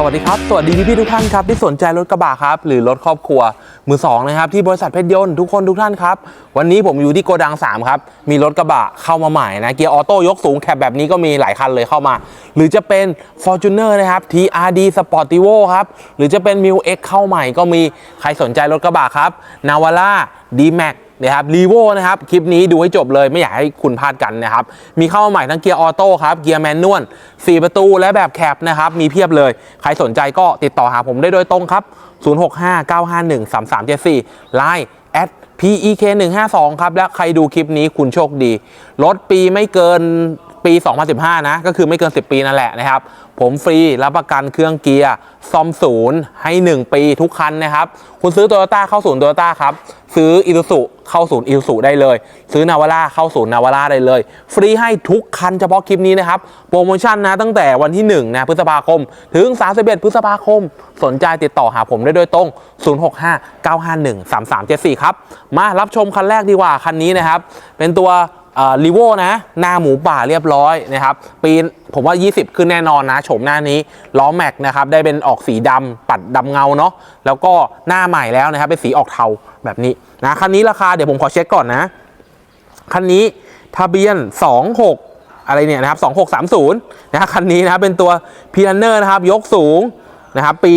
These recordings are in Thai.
สวัสดีครับ สวัสดีพี่ๆทุกท่านครับที่สนใจรถกระบะครับ หรือรถครอบครัว มือสองนะครับที่บริษัทเพชรยนต์ทุกคนทุกท่านครับ วันนี้ผมอยู่ที่โกดัง 3 ครับ มีรถกระบะเข้ามาใหม่นะ เกียร์ออโต้ยกสูงแคปแบบนี้ก็มีหลายคันเลยเข้ามา หรือจะเป็น Fortuner นะครับ TRD Sportivo ครับ หรือจะเป็น m i l X เข้าใหม่ก็มีใครสนใจรถกระบะครับ Navara D-Max นะครับรีโวนะครับ คลิปนี้ดูให้จบเลยไม่อยากให้คุณพลาดกันนะครับ มีเข้ามาใหม่ทั้งเกียร์ออโต้ครับ เกียร์แมนนวล4 ประตูและแบบแคปนะครับ มีเพียบเลย ใครสนใจก็ติดต่อหาผมได้โดยตรงครับ 0659513374 Line at PEK 152ครับ และใครดูคลิปนี้คุณโชคดี รถปีไม่เกินปี 2015 นะ ก็คือไม่เกิน 10 ปีนั่นแหละนะครับ ผมฟรีรับประกันเครื่องเกียร์ซ่อมศูนย์ให้ 1 ปีทุกคันนะครับ คุณซื้อโตโยต้าเข้าศูนย์โตโยต้าครับ ซื้ออี u ู u เข้าศูนย์อี u ู u ได้เลย ซื้อนาวาร่าเข้าศูนย์นาวาร่าได้เลย ฟรีให้ทุกคันเฉพาะคลิปนี้นะครับ โปรโมชั่นนะตั้งแต่วันที่1นะพฤษภาคม ถึง 31 พฤษภาคม สนใจติดต่อหาผมได้โดยตรง 0659513374 ครับ มารับชมคันแรกดีกว่าคันนี้นะครับ เป็นตัว รีโวนะ หน้าหมูป่าเรียบร้อยนะครับ ปีผมว่า 20 ขึ้นแน่นอนนะโฉมหน้านี้ล้อแม็กนะครับ ได้เป็นออกสีดำปัดดำเงาเนาะแล้วก็หน้าใหม่แล้วนะครับ เป็นสีออกเทาแบบนี้นะคันนี้ราคาเดี๋ยวผมขอเช็คก่อนนะ คันนี้ทะเบียน 26 อะไรเนี่ยนะครับ 2630นะคันนี้นะครับเป็นตัวพีลันเนอร์นะครับ ยกสูงนะครับ ปี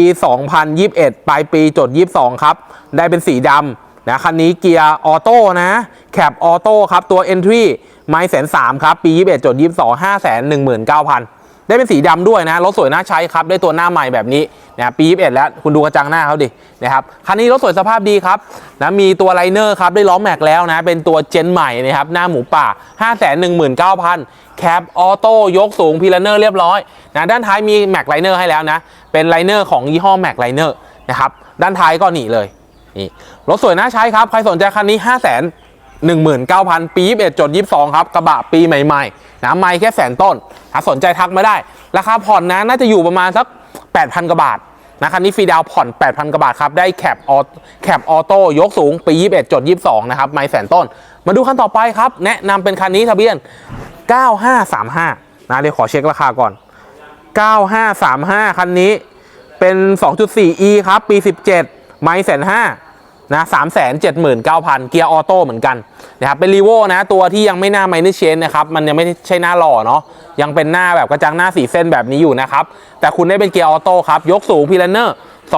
2021 ปลายปีจด 22 ครับ ได้เป็นสีดำ นะคันนี้เกียร์ออโต้นะแคปออโต้ครับตัว Entry ไม่แสนสามครับ ปี 21จด22 5 1 9 0 0 0ได้เป็นสีดำด้วยนะรถสวยน่าใช้ครับ ได้ตัวหน้าใหม่แบบนี้นะปี 21 แล้วคุณดูกระจังหน้าเขาดินะครับคันนี้รถสวยสภาพดีครับนะมีตัวไลเนอร์ครับ ได้ล้อแม็กแล้วนะ เป็นตัวเจนใหม่นะครับ หน้าหมูป่า 5 1 9 0 0 0แคปออโต้ยกสูงพีลเนอร์เรียบร้อยนะด้านท้ายมีแม็กไลเนอร์ให้แล้วนะเป็นไลเนอร์ของยี่ห้อแม็กไลเนอร์นะครับด้านท้ายก็หนีเลย นี่รถสวยน่าใช้ครับ ใครสนใจคันนี้5 0 0 0 0 19,000 ปี21จด22 ครับ กระบะปีใหม่ๆนะไม่แค่แสนต้น ถ้าสนใจทักมาได้ ราคาผ่อนนะน่าจะอยู่ประมาณสัก 8,000 กว่าบาทนะคันนี้ฟรีดาวน์ผ่อน 8,000 กว่าบาทครับ ได้แคปออแคปออโต้ยกสูง ปี 21จด22 นะครับ ไม่แสนต้น มาดูคันต่อไปครับ แนะนำเป็นคันนี้ทะเบียน 9535 นะเดี๋ยวขอเช็คราคาก่อน 9535 คันนี้เป็น 2.4e ครับ ปี 17 ไม่แสนห้านะสามแสนเจ็ดหมื่นเก้าพันเกียร์ออโต้เหมือนกันนะครับเป็นรีโวนะตัวที่ยังไม่หน้าไมเนอร์เชนนะครับมันยังไม่ใช่หน้าหล่อเนาะยังเป็นหน้าแบบกระจังหน้าสีเส้นแบบนี้อยู่นะครับ แต่คุณได้เป็นเกียร์ออโต้ครับ ยกสูงพีลเนอร์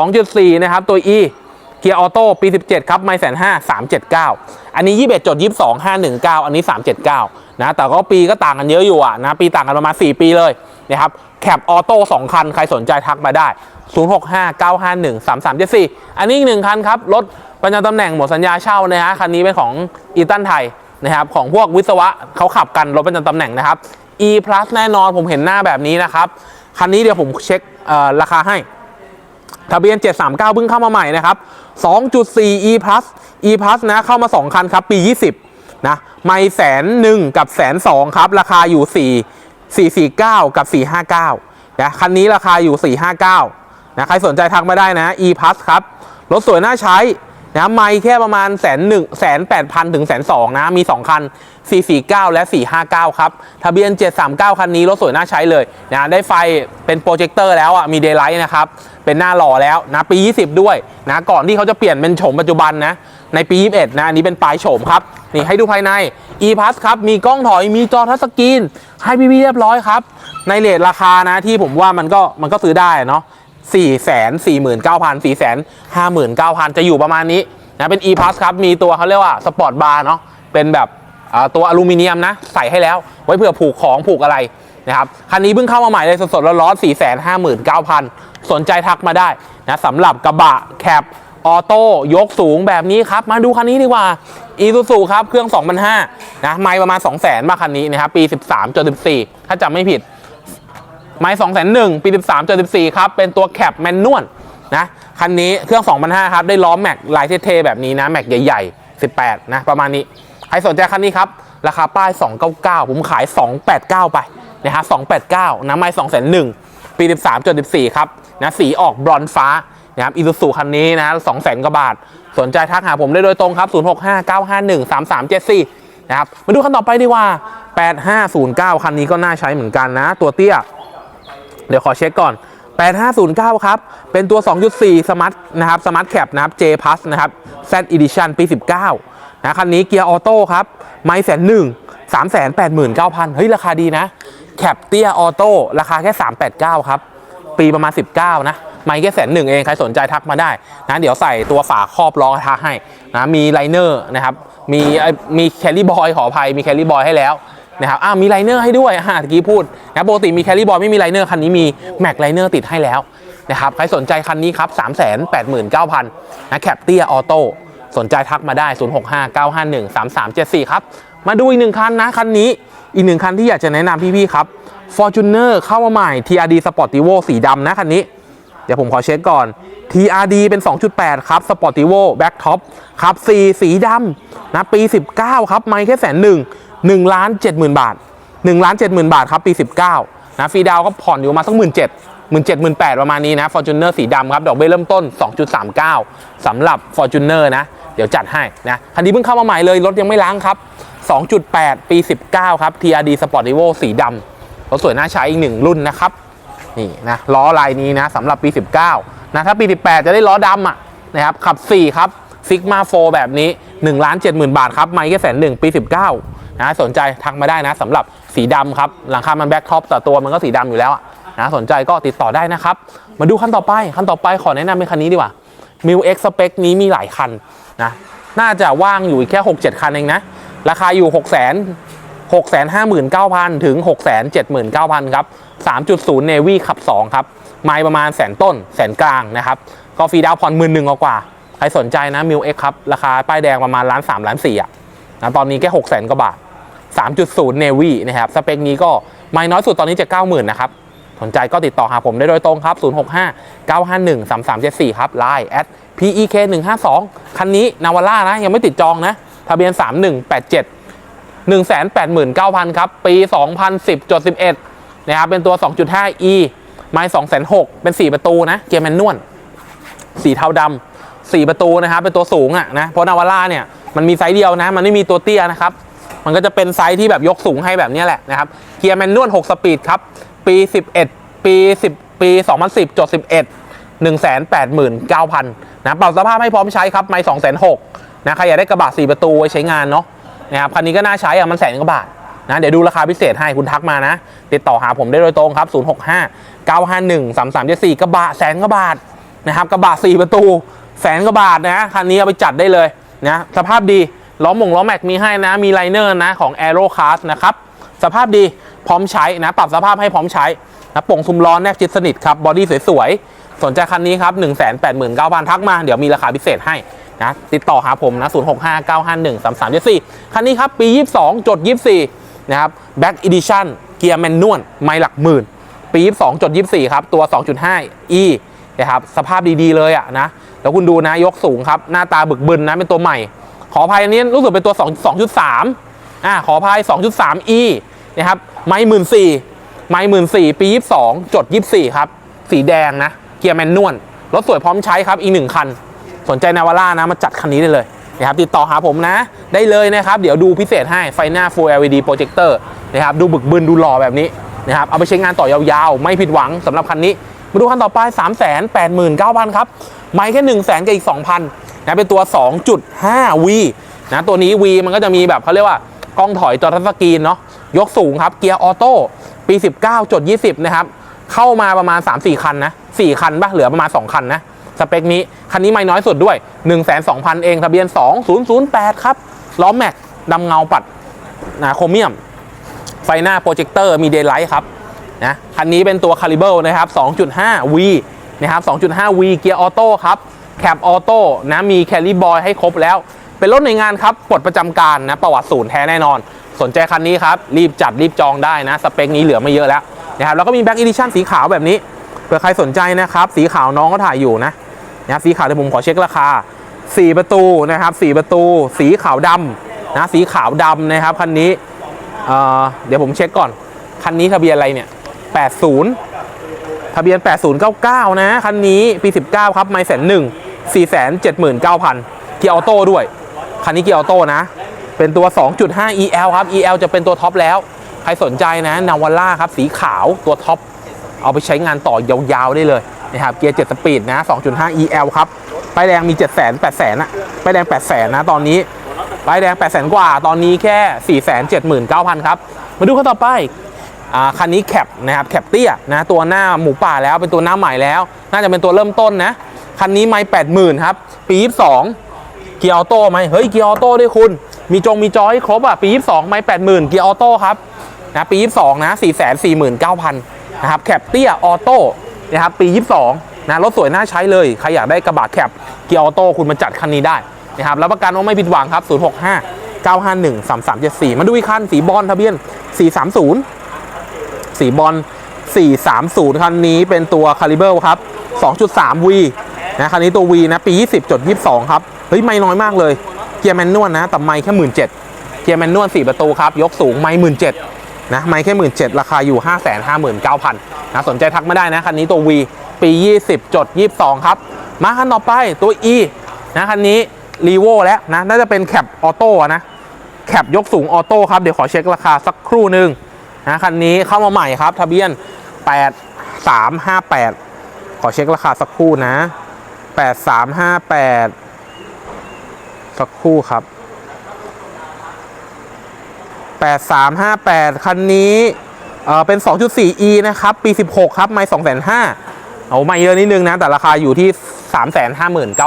2.4นะครับ ตัว E เกียร์ออโต้ปี 17 ครับไม่แสนห้าสามเจ็ดเก้าอันนี้ 21จด22 519 อันนี้ 379นะแต่ก็ปีก็ต่างกันเยอะอยู่อะนะปีต่างกันประมาณ 4 ปีเลย นะครับแคปออโต้2คัน ใครสนใจทักมาได้ 0659513374 อันนี้อีกหนึ่งคันครับ รถประจำตำแหน่งหมดสัญญาเช่านะฮะคันนี้เป็นของอีตันไทยนะครับของพวกวิศวะเขาขับกันรถประจำตำแหน่งนะครับ E plus แน่นอนผมเห็นหน้าแบบนี้นะครับ คันนี้เดี๋ยวผมเช็คราคาให้ ทะเบียน 739เพิ่งเข้ามาใหม่นะครับ 2.4 e plus e plus นะเข้ามา 2 คันครับ ปี 20นะไม่แสนหนึ่งกับแสนสองครับ ราคาอยู่ 4 449 กับ 459นะคันนี้ราคาอยู่ 459นะใครสนใจทักมาได้นะ e plus ครับ รถสวยน่าใช้ นะไม่แค่ประมาณแสนหนึ่งแสนแปดพันถึงแสนสองนะ มี 2 คัน 449 และ 459 ครับ ทะเบียน 739 คันนี้รถสวยน่าใช้เลยนะได้ไฟเป็นโปรเจคเตอร์แล้วอะมีเดย์ไลท์นะครับ เป็นหน้าหล่อแล้วนะปี 20 ด้วยนะก่อนที่เขาจะเปลี่ยนเป็นโฉมปัจจุบันนะในปี 21 นะอันนี้เป็นปลายโฉมครับ นี่ให้ดูภายใน e plus ครับ มีกล้องถอยมีจอทัชสกรีนให้พี่ๆเรียบร้อยครับ ในเลทราคานะที่ผมว่ามันก็มันก็ซื้อได้เนาะ 4 4 9 0 0 0 4 5 9 0 0 จะอยู่ประมาณนี้นะเป็น e plus ครับ มีตัวเขาเรียกว่าสปอร์ตบาร์เนาะเป็นแบบตัวอลูมิเนียมนะ ใส่ให้แล้วไว้เผื่อผูกของผูกอะไรนะครับคันนี้เพิ่งเข้ามาใหม่เลยสดๆร้อนๆ4 5 9 0 0 0 สนใจทักมาได้นะสำหรับกระบะแคปออโต้ยกสูงแบบนี้ครับ มาดูคันนี้ดีกว่าอีซูซูครับ เครื่อง 2005นะ ไม่ประมาณ 2 0 0 0 0 0มาคันนี้นะครับ ปี 13จน14 ถ้าจำไม่ผิด ไม้2 0 0 0 0ปี13จน14ครับ เป็นตัวแคปแมนนวลนะคันนี้เครื่อง 2005 ครับ ได้ล้อแม็กลายเท่ๆแบบนี้นะ แม็กใหญ่ๆ 18 นะ ประมาณนี้ ใครสนใจคันนี้ครับ ราคาป้าย 299 ผมขาย 289 ไปนะครับ289 นะไม้2 0 0 0ปี 13จน14 ครับนะสีออกบรอนซ์ฟ้านะครับอีซูซูคันนี้นะ2 0 0 0 0 กว่าบาท สนใจทักหาผมได้โดยตรงครับ 0659513374 นะครับ มาดูคันต่อไปดีกว่า 8509 คันนี้ก็น่าใช้เหมือนกันนะ ตัวเตี้ย เดี๋ยวขอเช็คก่อน 8509 ครับ เป็นตัว 2.4 Smart นะครับ Smart Cap นะครับ J Plus นะครับ Z Edition ปี 19 นะคันนี้เกียร์ออโต้ครับ ไม่แสนหนึ่งสามแสนแปดหมื่นเก้าพันเฮ้ย ราคาดีนะ แคปเตียออโต้ราคาแค่ 389 ครับ ปีประมาณ 19 นะไม่แค่แสนหนึ่งเอง ใครสนใจทักมาได้นะเดี๋ยวใส่ตัวฝาครอบล้อทะให้นะมีไลเนอร์นะครับ มีมีแคลรี่บอยขออภัยมีแคลรี่บอยให้แล้ว นะครับอ้าวมีไลเนอร์ให้ด้วยอ่าตะกี้พูดนะปกติมีแคลรี่บอยไม่มีไลเนอร์คันนี้มีแม็กไลเนอร์ติดให้แล้วนะครับใครสนใจคันนี้ครับ 3 8 9 0 0 0นะแคปเตียออโต้สนใจทักมาได้ 0659513374 ครับ มาดูอีกหนึ่งคันนะ คันนี้อีกหนึ่งคันที่อยากจะแนะนำพี่ๆครับ Fortuner เข้ามาใหม่ TRD Sportivo สีดำนะคันนี้ เดี๋ยวผมขอเช็คก่อน TRD เป็น 2.8 ครับ Sportivo Back Top ครับ 4 สีดำนะปี 19 ครับ ไม่แค่แสนหนึ่ง 1ล้าน7หมื่นบาท1ล้าน7หมื่นบาทครับปี 19นะฟรีดาวก็ผ่อนอยู่มาสักหมื่นเจ็ดหมื่นเจ็ดหมื่นแปดประมาณนี้นะ Fortuner สีดำครับดอกเบี้ยเริ่มต้น 2.39สำหรับ Fortuner นะ เดี๋ยวจัดให้นะคันนี้เพิ่งเข้ามาใหม่เลย รถยังไม่ล้างครับ 2.8 ปี 19 ครับ TRD Sportivo สีดำรถสวยน่าใช้อีกหนึ่งรุ่นนะครับนี่นะล้อลายนี้นะสำหรับปี 19นะถ้าปี 18 จะได้ล้อดำอะนะครับขับ 4 ครับซิกมาโฟแบบนี้1ล้าน70,000 บาทครับ ไม่แค่แสนหนึ่งปี 19 นะสนใจทักมาได้นะสำหรับสีดำครับหลังคา มันแบ็คท็อปแต่ตัวมันก็สีดำอยู่แล้วนะสนใจก็ติดต่อได้นะครับ มาดูคันต่อไปคันต่อไปขอแนะนำเป็นคันนี้ดีกว่า m i l X Spec นี้มีหลายคันนะน่าจะว่างอยู่อีกแค่ 6-7 คันเองนะ ราคาอยู่ 6 0 0 0 0 659,000 ถึง 679,000 ครับ 3.0 Navy ขับ 2 ครับ ไมล์ประมาณแสนต้น แสนกลางนะครับ ก็ฟรีดาวผ่อนหมื่นหนึ่งกว่า ใครสนใจนะมิวเอ็กครับ ราคาป้ายแดงประมาณล้านสามล้านสี่อะ นะตอนนี้แค่6 0 0 0 0 0กว่าบาท 3.0 Navy นะครับ สเปคนี้ก็ไม่น้อยสุดตอนนี้จะ 90,000 นะครับ สนใจก็ติดต่อหาผมได้โดยตรงครับ 065 951 3374 ครับ Line at PEK 152คันนี้นาวาร่านะ ยังไม่ติดจองนะ ทะเบียน 3187 189,000 ครับ ปี 2010.11 นะครับ เป็นตัว 2.5e ไม้206 เป็น 4 ประตูนะ เกียร์แมนนวลสีเทาดำ4ประตูนะครับ เป็นตัวสูงอะนะ เพราะนาวาร่าเนี่ย มันมีไซส์เดียวนะ มันไม่มีตัวเตี้ยนะครับ มันก็จะเป็นไซส์ที่แบบยกสูงให้แบบนี้แหละนะครับ เกียร์แมนนวล 6 สปีดครับ ปี 11 ปี 10 ปี 2010จด11 189,000นะปรับสภาพให้พร้อมใช้ครับไม่206,000นะใครอยากได้กระบะ4 ประตูไว้ใช้งานเนาะนะครับคันนี้ก็น่าใช้อะมันแสนกว่าบาทนะเดี๋ยวดูราคาพิเศษให้คุณทักมานะ ติดต่อหาผมได้โดยตรงครับ 065 951 3374 กระบะแสนกว่าบาทนะครับกระบะ4 ประตูแสนกว่าบาทนะคันนี้เอาไปจัดได้เลย นะสภาพดีล้อมงล้อแม็กมีให้นะมีไลเนอร์นะของ Aero Cast นะครับสภาพดีพร้อมใช้นะปรับสภาพให้พร้อมใช้นะป่งซุมล้อแนบชิดสนิทครับบอดี้สวยๆ สนใจคันนี้ครับ189,000ทักมา เดี๋ยวมีราคาพิเศษให้นะติดต่อหาผมนะ 0659513374 คันนี้ครับ ปี 22 จด 24 นะครับ Back Edition เกียร์แมนนวลไม่หลักหมื่น ปี 22 จด 24 ครับ ตัว 2.5 e นะครับสภาพดีๆเลยอะนะ แล้วคุณดูนะยกสูงครับ หน้าตาบึกบึนนะเป็นตัวใหม่ ขออภัยอันนี้รู้สึกเป็นตัว 2 2.3อ่าขออภัย 2.3 e นะครับไม่หมื่นสี่ไม่หมื่นสี่ปี22จด24ครับ สีแดงนะ เกียร์แมนนวลรถสวยพร้อมใช้ครับอีกหนึ่งคัน สนใจนาวาร่านะมาจัดคันนี้ได้เลยนะครับติดต่อหาผมนะ ได้เลยนะครับ เดี๋ยวดูพิเศษให้ไฟหน้า Full LED Projector นะครับดูบึกบึนดูหล่อแบบนี้นะครับเอาไปใช้งานต่อยาวๆ ไม่ผิดหวังสำหรับคันนี้ มาดูคันต่อไป 3 8 9 0 0 0 ครับ ไม่แค่ 1 0 0 0 0แกับอีก 2,000นะเป็นตัว 2.5V นะตัวนี้ V มันก็จะมีแบบเขาเรียกว่ากล้องถอยจอทัชสกรีนเนาะยกสูงครับ เกียร์ออโต้ปี 19จด20 นะครับ เข้ามาประมาณ 3-4 คันนะ 4 คันปะเหลือประมาณ 2 คันนะ สเปคนี้ คันนี้ไม่น้อยสุดด้วย 1 2 0 0 0เองทะเบียน 2008 ครับล้อแม็กดำเงาปัดนะโครเมียม ไฟหน้าโปรเจคเตอร์มีเดย์ไลท์ครับ นะคันนี้เป็นตัวคาลิเบลนะครับ 2.5V นะครับ 2.5V เกียร์ออโต้ครับแคปออโต้นะมีแคลริบอยให้ครบแล้ว เป็นรถในงานครับปลดประจำการนะประวัติศูนย์แท้แน่นอน สนใจคันนี้ครับ รีบจัดรีบจองได้นะ สเปคนี้เหลือไม่เยอะแล้วนะครับแล้วก็มีแบ็กอีดิชั่นสีขาวแบบนี้เผื่อใครสนใจนะครับ สีขาวน้องก็ถ่ายอยู่นะนะสีขาวเดี๋ยวผมขอเช็คราคา 4 ประตูนะครับ4ประตู สีขาวดำนะสีขาวดำนะครับคันนี้เเดี๋ยวผมเช็คก่อนคันนี้ทะเบียนอะไรเนี่ย 80 ทะเบียน 8099 นะ คันนี้ปี 19 ครับ ไม่แสนหนึ่ง479,000 เกียร์ออโต้ด้วย คันนี้เกียร์ออโต้นะ เป็นตัว 2.5 EL ครับ EL จะเป็นตัวท็อปแล้ว ใครสนใจนะนาวาร่าครับ สีขาวตัวท็อป เอาไปใช้งานต่อยาวๆได้เลยนะครับ เกียร์ 7 สปีดนะ 2.5 EL ครับป้ายแดงมี 7 0 0 0 0 8 0 0 0นะป้ายแดง 8 0 0 0 0นะ ตอนนี้ป้ายแดง 8 0 0 0 0 กว่า ตอนนี้แค่ 4 7 9 0 0 0 ครับ มาดูคันต่อไป คันนี้แคปนะครับแคปเตี้ยนะตัวหน้าหมูป่าแล้วเป็นตัวหน้าใหม่แล้ว น่าจะเป็นตัวเริ่มต้นนะคันนี้ไม่80,000ครับ ปี22เกียร์ออโต้ไหมเฮ้ยเกียร์ออโต้ด้วยคุณ มีจงมีจอยครบอะปี22ไม่80,000เกียร์ออโต้ครับนะปี22นะ449,000นะครับแคปเตี้ยออโต้นะครับปี22นะรถสวยน่าใช้เลย ใครอยากได้กระบะแคปเกียร์ออโต้คุณมาจัดคันนี้ได้นะครับรับประกันว่าไม่ผิดหวังครับ 065 951 3374 มาดูอีกคันสีบอลทะเบียน 430 สีบอล430 คันนี้เป็นตัวคาลิเบอร์ครับ 2.3 V นะคันนี้ตัว V นะ ปี 20จด22 ครับ เฮ้ย ไม่น้อยมากเลย เกียร์แมนนวลนะ แต่ไม่แค่17,000เกียร์แมนนวล4ประตูครับ ยกสูงไม่17,000นะ ไม่แค่17,000ราคาอยู่ 559,000นะ สนใจทักไม่ได้นะ คันนี้ตัว V ปี 20จด22 ครับ มาคันต่อไปตัว E นะคันนี้รีโวแล้วนะ น่าจะเป็นแคปออโต้นะ แคปยกสูงออโต้ครับ เดี๋ยวขอเช็คราคาสักครู่หนึ่ง นะคันนี้เข้ามาใหม่ครับ ทะเบียน 8358 ขอเช็คราคาสักครู่นะ 8358 สักครู่ครับ 8358 คันนี้เออเป็น 2.4e นะครับ ปี 16 ครับ ไม่2,500เอาไม่เยอะนิดนึงนะ แต่ราคาอยู่ที่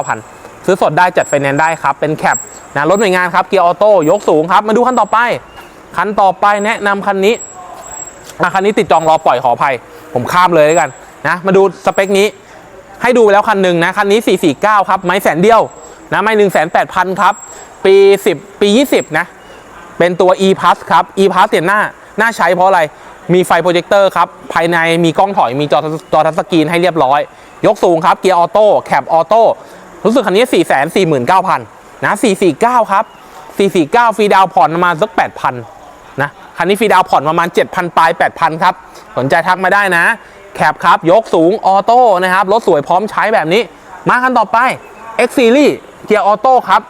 359,000 ซื้อสดได้จัดไฟแนนซ์ได้ครับ เป็นแคปนะรถหน่วยงานครับ เกียร์ออโต้ยกสูงครับ มาดูคันต่อไป คันต่อไปแนะนำคันนี้ อะคันนี้ติดจองรอปล่อยขออภัย ผมข้ามเลยแล้วกันนะมาดูสเปคนี้ ให้ดูไปแล้วคันหนึ่งนะคันนี้ 449 ครับ ไม้แสนเดียวนะไม้1 8 0 0 0ครับ ปี 10 ปี 20 นะ เป็นตัว e plus ครับ e plus เนี่ยหน้าหน้าใช้เพราะอะไรมีไฟโปรเจคเตอร์ครับ ภายในมีกล้องถอยมีจอจอทัชสกรีนให้เรียบร้อย ยกสูงครับเกียร์ออโต้แคปออโต้รู้สึกคันนี้ 4 4 9 0 0 0 นะ 449 ครับ 449 ฟรีดาวน์ผ่อนมาสัก 8,000 นะ คันนี้ฟรีดาวผ่อนประมาณ 7,000ปลาย8,000 ครับ สนใจทักมาได้นะ แคปครับ ยกสูงออโต้นะครับ รถสวยพร้อมใช้แบบนี้ มาคันต่อไป X Series เกียร์ออโต้ครับ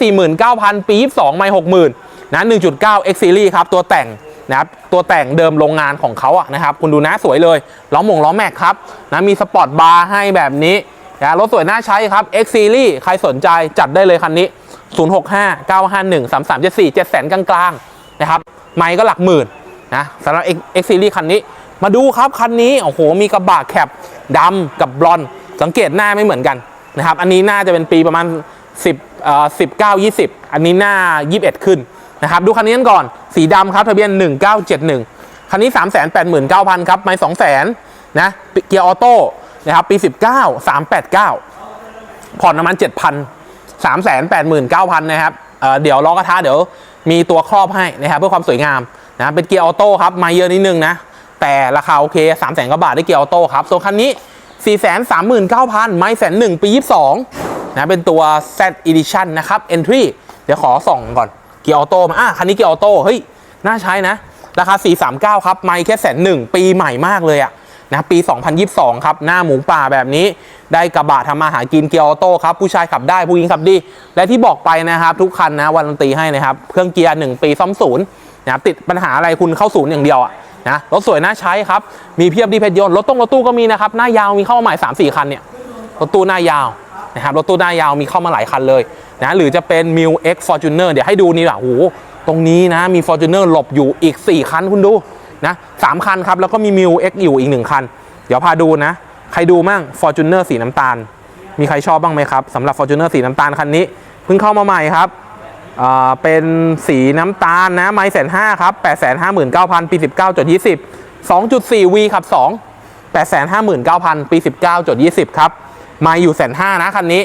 749,000 ปี 22 ไม่ 60,000 นะ 1.9 X Series ครับ ตัวแต่งนะครับตัวแต่งเดิมโรงงานของเขาอะนะครับ คุณดูนะสวยเลยล้อหมงล้อแม็กครับนะมีสปอร์ตบาร์ให้แบบนี้นะรถสวยน่าใช้ครับ X Series ใครสนใจจัดได้เลยคันนี้ 065 951 3374 700,000กลางๆ นะครับไม่ก็หลักหมื่นนะสำหรับ X Series คันนี้ มาดูครับคันนี้โอ้โหมีกระบะแคปดำกับบลอนสังเกตหน้าไม่เหมือนกันนะครับอันนี้น่าจะเป็นปีประมาณ 10เอ่อ19 20 อันนี้หน้า 21 ขึ้นนะครับดูคันนี้กันก่อนสีดำครับทะเบียน 1971 คันนี้ 389,000ครับไม่200,000นะเกียร์ออโต้นะครับปี 19 389 ผ่อนประมาณ7,000 389,000นะครับเเดี๋ยวล้อกระทะเดี๋ยว มีตัวครอบให้นะครับเพื่อความสวยงามนะเป็นเกียร์ออโต้ครับมาเยอะนิดนึงนะ แต่ราคาโอเค3 0 0 0 0กว่าบาทได้เกียร์ออโต้ครับส่วนคันนี้ 439,000 ไม่แสนหนึ่งปี22นะเป็นตัว Z Edition นะครับ Entry เดี๋ยวขอส่องก่อนเกียร์ออโต้มาอะคันนี้เกียร์ออโต้เฮ้ยน่าใช้นะ ราคา 439 ครับไม่แค่แสนหนึ่งปีใหม่มากเลยอะ นะปี 2022 ครับ หน้าหมูป่าแบบนี้ ได้กระบะทำมาหากินเกียร์ออโต้ครับ ผู้ชายขับได้ผู้หญิงขับดี และที่บอกไปนะครับ ทุกคันนะวันดนตีให้นะครับ เครื่องเกียร์ 1 ปีซ่อมศูนย์นะครับติดปัญหาอะไรคุณเข้าศูนย์อย่างเดียวอะนะรถสวยน่าใช้ครับ มีเพียบดีเพชรยนต์รถตู้รถตู้ก็มีนะครับ หน้ายาวมีเข้ามาใหม่3-4 คันเนี่ยรถตู้หน้ายาวนะครับรถตู้หน้ายาวมีเข้ามาหลายคันเลยนะหรือจะเป็น m i l X Fortuner เดี๋ยวให้ดูนี่แหละโอ้โหตรงนี้นะมี Fortuner หลบอยู่อีก 4 คันคุณดู นะสามคันครับ แล้วก็มี m i l X อยู่อีก1คัน เดี๋ยวพาดูนะ ใครดูมั่ง Fortuner สีน้ำตาล มีใครชอบบ้างไหมครับสำหรับ Fortuner สีน้ำตาลคันนี้ เพิ่งเข้ามาใหม่ครับอ่าเป็นสีน้ำตาลนะไมล์แสนห้าครับแปดแสนห้าหมื่นเก้าพันปีสิบเก้าจุดยี่สิบสองจุดสี่วีครับสอง859,000ปี19.20ครับมาอยู่แสนห้านะคันนี้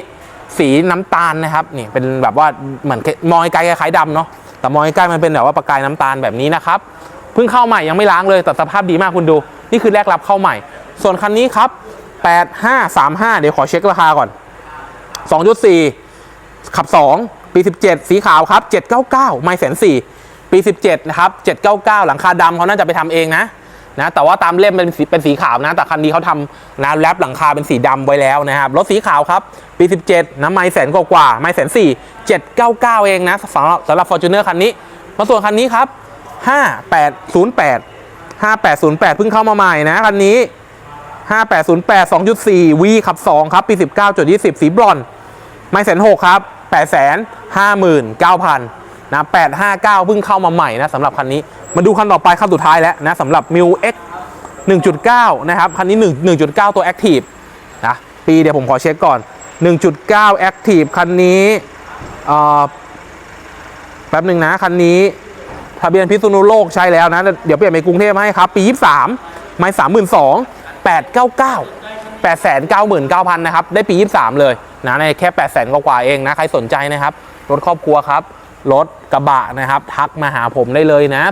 สีน้ำตาลนะครับนี่เป็นแบบว่าเหมือนมองไกลคล้ายดำเนาะแต่มองใกล้มันเป็นแบบว่าประกายน้ำตาลแบบนี้นะครับ เพิ่งเข้าใหม่ยังไม่ล้างเลยแต่สภาพดีมากคุณดู นี่คือแรกรับเข้าใหม่ ส่วนคันนี้ครับ 8535 เดี๋ยวขอเช็คราคาก่อน 2.4 ขับ 2 ปี 17 สีขาวครับ 799 ไม่แสนสี่ปี 17 นะครับ 799 หลังคาดำเขาน่าจะไปทำเองนะนะแต่ว่าตามเล่มเป็นสีเป็นสีขาวนะ แต่คันนี้เขาทำนะแรปหลังคาเป็นสีดำไว้แล้วนะครับรถสีขาวครับ ปี 17นะไม่แสนกว่ากว่าไม่แสนสี่799เองนะสำหรับสำหรับ Fortuner คันนี้ มาส่วนคันนี้ครับ 5808 5808 เพิ่งเข้ามาใหม่นะคันนี้ 5808 2.4 V ขับ 2 ครับ ปี 19.20 สีบรอนซ์ไม่แสนหกครับ 8 5 9 0 0 0 นะ 859 เพิ่งเข้ามาใหม่นะสำหรับคันนี้ มาดูคันต่อไปคันสุดท้ายแล้วนะสำหรับ m i u X 1.9 นะครับ คันนี้ 1 1.9 ตัว Active นะปีเดี๋ยวผมขอเช็คก่อน 1.9 Active คันนี้อ่อแป๊บหนึ่งนะ คันนี้ ทะเบียนพิษณุโลกใช่แล้วนะ เดี๋ยวเปลี่ยนไปกรุงเทพให้ครับ ปี 23 ไม่32,000 899 899,000 นะครับ ได้ปี 23 เลยนะในแค่ 800,000 กว่าเองนะ ใครสนใจนะครับ รถครอบครัวครับ รถกระบะนะครับ ทักมาหาผมได้เลยนะ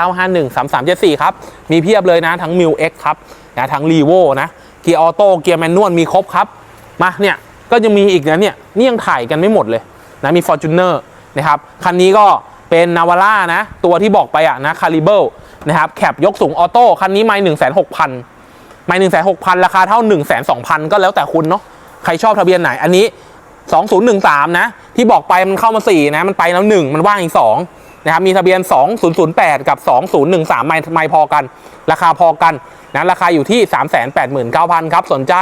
0659513374 ครับ มีเพียบเลยนะ ทั้ง m ิ X ครับนะทั้ง r ีโวนะ เกียร์ออโต้ เกียร์แมนนวล มีครบครับ มาเนี่ย ก็ยังมีอีกนะเนี่ย นี่ยังถ่ายกันไม่หมดเลยนะ มี Fortuner นะครับ คันนี้ก็ เป็นนาวาร่านะ ตัวที่บอกไปอะนะคาริเบิลนะครับแคปยกสูงออโต้คันนี้ไม่หนึ่งแสนหกพันไม่หนึ่งแสนหกพันราคาเท่าหนึ่งแสนสองพันก็แล้วแต่คุณเนาะใครชอบทะเบียนไหนอันนี้สองศูนย์หนึ่งสามนะที่บอกไปมันเข้ามาสี่นะมันไปแล้วหนึ่งมันว่างอีกสองนะครับมีทะเบียน 2008 กับ 2013 ไม่ไม่พอกัน ราคาพอกันนะราคาอยู่ที่ 389,000 ครับ สนใจ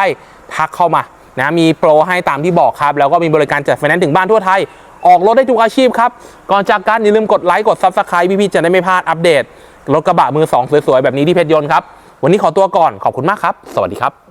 ทักเข้ามานะมีโปรให้ตามที่บอกครับ แล้วก็มีบริการจัดไฟแนนซ์ถึงบ้านทั่วไทย ออกรถได้ทุกอาชีพครับ ก่อนจากกันอย่าลืมกดไลค์กดซับสไคร b e พี่ๆจะได้ไม่พลาดอัปเดตรถกระบะมือสองสวยๆแบบนี้ที่เพชรยนต์ครับวันนี้ขอตัวก่อนขอบคุณมากครับ สวัสดีครับ